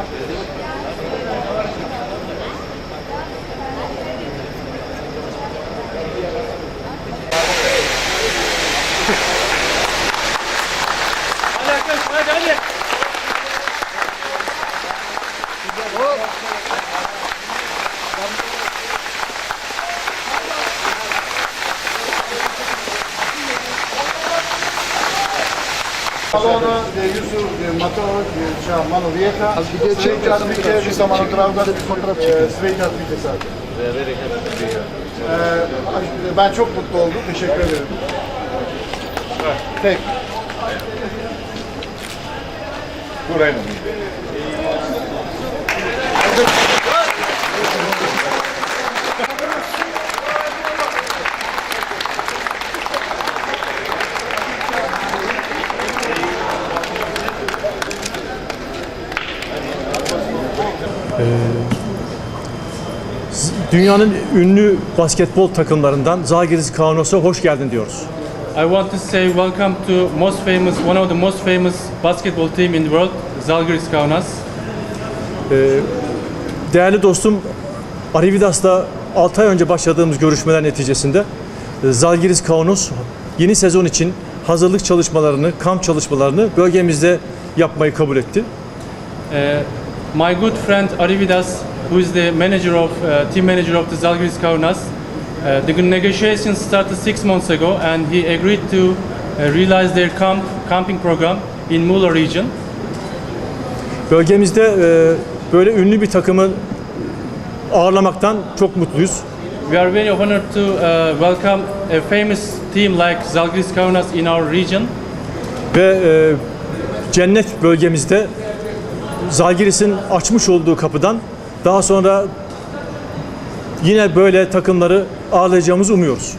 Hadi hadi Ee, ben çok mutlu oldum. Teşekkür ederim. Tek. Buraya mı? Dünyanın ünlü basketbol takımlarından Zalgiris Kaunos'a hoş geldin diyoruz. I want to say welcome to most famous, one of the most famous basketball team in the world, Zalgiris Kaunas. Değerli dostum Arividas'la 6 ay önce başladığımız görüşmeler neticesinde e, Zalgiris Kaunos yeni sezon için hazırlık çalışmalarını, kamp çalışmalarını bölgemizde yapmayı kabul etti. Uh, my good friend Arividas, who is the manager of uh, team manager of the Zalgiris Kaunas, uh, the negotiations started six months ago, and he agreed to uh, realize their camp camping program in Mula region. Bölgemizde e, böyle ünlü bir takımı ağırlamaktan çok mutluyuz. We are very honored to uh, welcome a famous team like Zalgiris Kaunas in our region. Ve e, cennet bölgemizde Zalgiris'in açmış olduğu kapıdan daha sonra yine böyle takımları ağırlayacağımızı umuyoruz.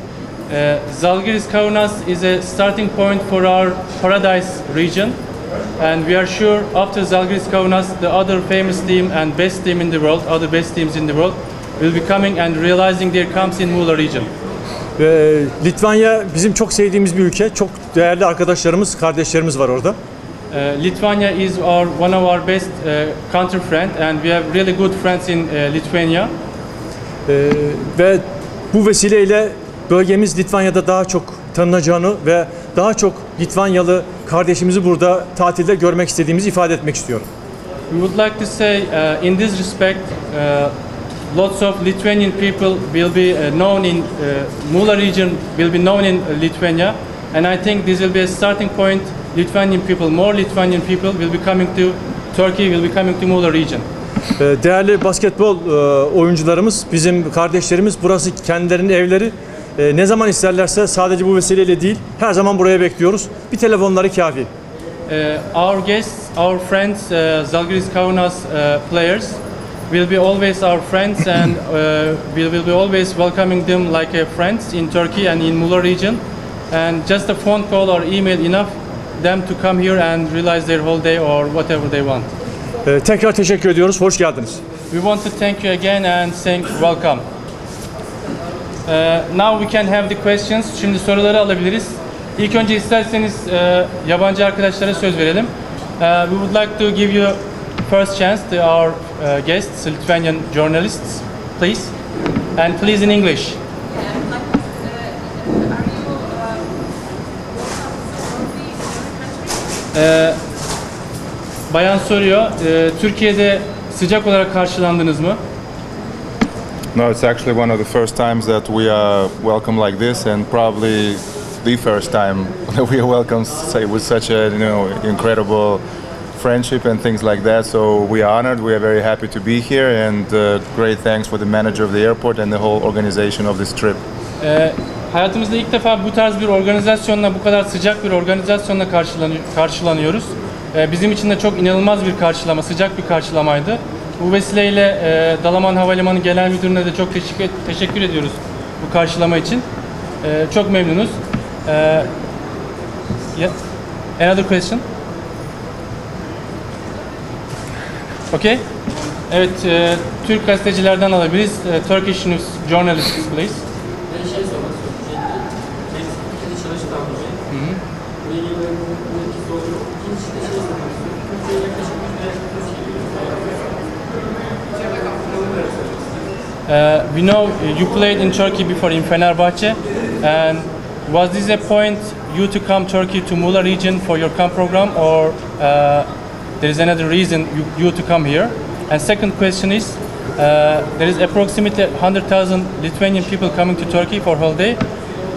Uh, Zalgiris Kaunas is a starting point for our Paradise region, and we are sure after Zalgiris Kaunas, the other famous team and best team in the world, other best teams in the world, will be coming and realizing their camps in Mula region. Ve Litvanya bizim çok sevdiğimiz bir ülke. Çok değerli arkadaşlarımız, kardeşlerimiz var orada. Uh, Lithuania is our one of our best uh, country friend, and we have really good friends in uh, Lithuania. Ee, ve bu vesileyle bölgemiz Litvanya'da daha çok tanınacağını ve daha çok Litvanyalı kardeşimizi burada tatilde görmek istediğimizi ifade etmek istiyorum. We would like to say, uh, in this respect, uh, lots of Lithuanian people will be uh, known in uh, Mula region, will be known in Lithuania, and I think this will be a starting point. Lithuanian people, more Lithuanian people will be coming to Turkey, will be coming to Mula region. Ee, Değerli basketbol e, oyuncularımız, bizim kardeşlerimiz, burası kendilerinin evleri. Ee, Ne zaman isterlerse sadece bu vesileyle değil, her zaman buraya bekliyoruz. Bir telefonları kafi. Uh, our guests, our friends, uh, Zalgiris Kaunas players, will be always our friends, and we will be always welcoming them like friends in Turkey and in Mula region. And just a phone call or email enough them to come here and realize their holiday or whatever they want. Ee, Tekrar teşekkür ediyoruz, hoş geldiniz. We want to thank you again and saying welcome. Uh, now we can have the questions. Şimdi soruları alabiliriz. İlk önce isterseniz e, yabancı arkadaşlara söz verelim. Uh, we would like to give you first chance to our uh, guests, Lithuanian journalists, please. And please in English. Ee, bayan soruyor, e, Türkiye'de sıcak olarak karşılandınız mı? No, it's actually one of the first times that we are welcome like this, and probably the first time that we are welcomed say, with such a you know incredible friendship and things like that. So we are honored. We are very happy to be here, and uh, great thanks for the manager of the airport and the whole organization of this trip. Ee, hayatımızda ilk defa bu tarz bir organizasyonla, bu kadar sıcak bir organizasyonla karşılanı- karşılanıyoruz. Ee, bizim için de çok inanılmaz bir karşılama, sıcak bir karşılamaydı. Bu vesileyle e, Dalaman Havalimanı Genel Müdürü'ne de çok teşekkür, ediyoruz bu karşılama için. Ee, çok memnunuz. Ee. Another question? Okay. Evet, e, Türk gazetecilerden alabiliriz. E, Turkish News Journalists, please. Uh, we know you played in Turkey before in Fenerbahce, and was this a point you to come Turkey to Muğla region for your camp program, or uh, there is another reason you, you to come here? And second question is, uh, there is approximately 100,000 Lithuanian people coming to Turkey for holiday,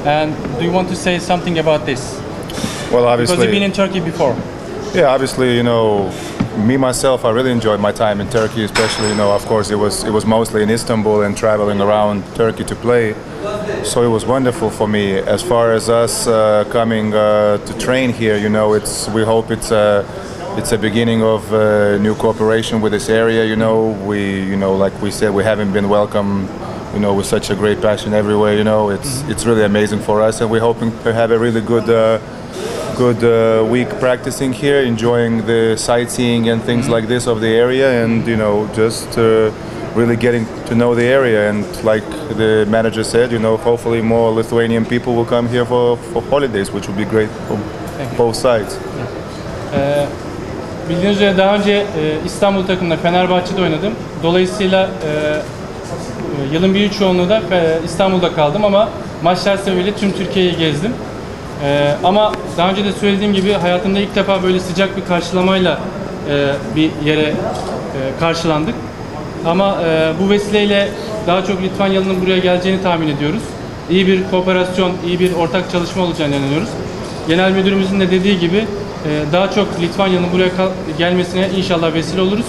and do you want to say something about this? Well, obviously. Because you've been in Turkey before. Yeah, obviously, you know, me myself, I really enjoyed my time in Turkey, especially, you know, of course, it was it was mostly in Istanbul and traveling around Turkey to play. So it was wonderful for me. As far as us uh, coming uh, to train here, you know, it's we hope it's a it's a beginning of uh, new cooperation with this area. You know, we you know, like we said, we haven't been welcome. You know, with such a great passion everywhere. You know, it's it's really amazing for us, and we're hoping to have a really good. Uh, good uh, week practicing here, enjoying the sightseeing and things like this of the area, and you know, just uh, really getting to know the area. And like the manager said, you know, hopefully more Lithuanian people will come here for, for holidays, which would be great for both sides. Ee, bildiğiniz üzere daha önce e, İstanbul takımında Fenerbahçe'de oynadım. Dolayısıyla e, e, yılın büyük çoğunluğu da e, İstanbul'da kaldım ama maçlar sebebiyle tüm Türkiye'yi gezdim. E, ama daha önce de söylediğim gibi hayatımda ilk defa böyle sıcak bir karşılamayla e, bir yere e, karşılandık. Ama e, bu vesileyle daha çok Litvanyalı'nın buraya geleceğini tahmin ediyoruz. İyi bir kooperasyon, iyi bir ortak çalışma olacağını inanıyoruz. Genel müdürümüzün de dediği gibi daha çok Litvanya'nın buraya gelmesine inşallah vesile oluruz.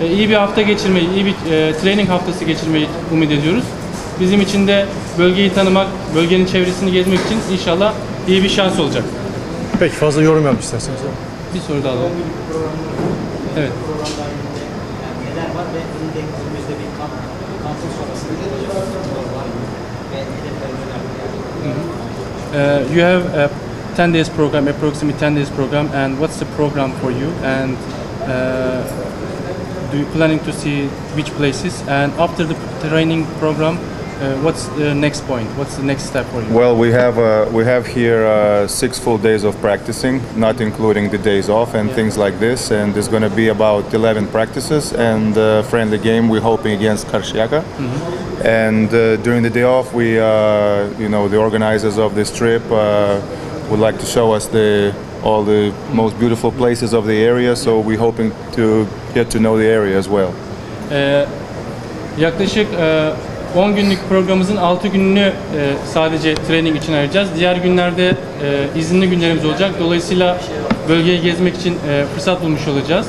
E, iyi bir hafta geçirmeyi, iyi bir e, training haftası geçirmeyi umut ediyoruz. Bizim için de bölgeyi tanımak, bölgenin çevresini gezmek için inşallah iyi bir şans olacak. Peki fazla yorum yapmak isterseniz. Bir soru daha alalım. Evet. Uh, you have a 10 days program, approximately 10 days program, and what's the program for you? And uh, do you planning to see which places? And after the training program, uh, what's the next point? What's the next step for you? Well, we have uh, we have here uh, six full days of practicing, not including the days off and things like this. And there's going to be about 11 practices and a friendly game. We're hoping against Karşıyaka. And uh, during the day off, we, uh, you know, the organizers of this trip uh, would like to show us the all the most beautiful places of the area. So we're hoping to get to know the area as well. Ee, yaklaşık e, 10 günlük programımızın 6 gününü e, sadece training için ayıracağız. Diğer günlerde e, izinli günlerimiz olacak. Dolayısıyla bölgeyi gezmek için e, fırsat bulmuş olacağız.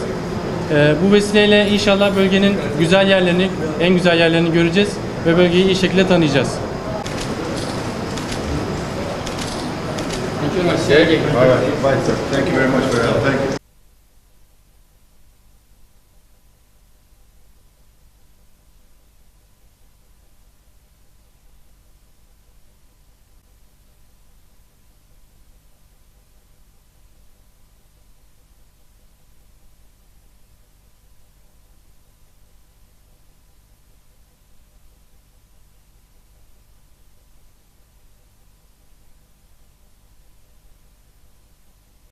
E, bu vesileyle inşallah bölgenin güzel yerlerini, en güzel yerlerini göreceğiz ve bölgeyi iyi şekilde tanıyacağız. Thank you very much for your help. Thank you.